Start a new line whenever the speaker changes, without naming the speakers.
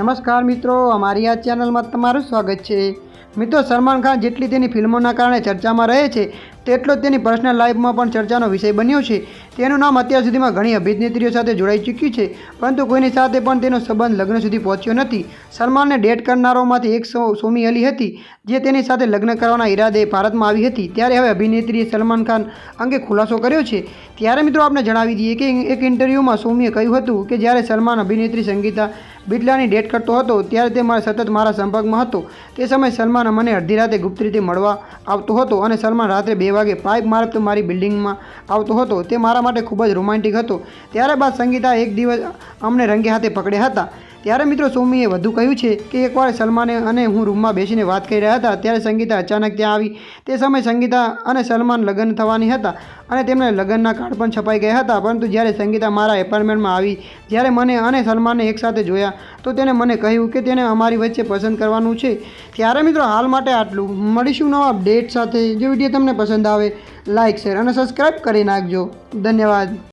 નમસ્કાર મિત્રો, અમારી આ ચેનલમાં તમારું સ્વાગત છે. મિત્રો, સલમાન ખાન જેટલી તેની ફિલ્મોના કારણે ચર્ચામાં રહે છે તેટલો જ તેની પર્સનલ લાઈફમાં પણ ચર્ચાનો વિષય બન્યો છે. તેનું નામ અત્યાર સુધીમાં ઘણી અભિનેત્રીઓ સાથે જોડાઈ ચૂક્યું છે, પરંતુ કોઈની સાથે પણ તેનો સંબંધ લગ્ન સુધી પહોંચ્યો નથી. સલમાનને ડેટ કરનારોમાંથી એક સોમી અલી હતી, જે તેની સાથે લગ્ન કરવાના ઈરાદે ભારતમાં આવી હતી. ત્યારે હવે અભિનેત્રીએ સલમાન ખાન અંગે ખુલાસો કર્યો છે. ત્યારે મિત્રો આપણે જણાવી દઈએ કે એક ઇન્ટરવ્યૂમાં સોમીએ કહ્યું હતું કે જ્યારે સલમાન અભિનેત્રી સંગીતા બિરલાની ડેટ કરતો હતો, ત્યારે તે મારા સતત મારા સંપર્કમાં હતો. તે સમયે સલમાન મને અડધી રાતે ગુપ્ત રીતે મળવા આવતો હતો અને સલમાન રાત્રે બે વાગે પાઇપ મારતો મારી બિલ્ડિંગમાં આવતો હતો. તે મારા માટે ખૂબ જ રોમાન્ટિક હતો. ત્યારે બાદ સંગીતા એક દિવસ અમને રંગે હાથે પકડ્યા હતા. ત્યારે મિત્રો સોમીએ વધુ કહ્યું છે કે એકવાર સલમાને અને હું રૂમમાં બેસીને વાત કરી રહ્યા હતા, ત્યારે સંગીતા અચાનક ત્યાં આવી. તે સમયે સંગીતા અને સલમાન લગ્ન થવાની હતા અને તેમના લગ્નના કાર્ડ પણ છપાઈ ગયા હતા. પરંતુ જ્યારે સંગીતા મારા એપાર્ટમેન્ટમાં આવી, જ્યારે મને અને સલમાનને એકસાથે જોયા, તો તેણે મને કહ્યું કે તેને અમારી વચ્ચે પસંદ કરવાનું છે. ત્યારે મિત્રો હાલ માટે આટલું. મળીશું નવા અપડેટ સાથે. જો વીડિયો તમને પસંદ આવે લાઇક શેર અને સબસ્ક્રાઈબ કરી નાખજો. ધન્યવાદ.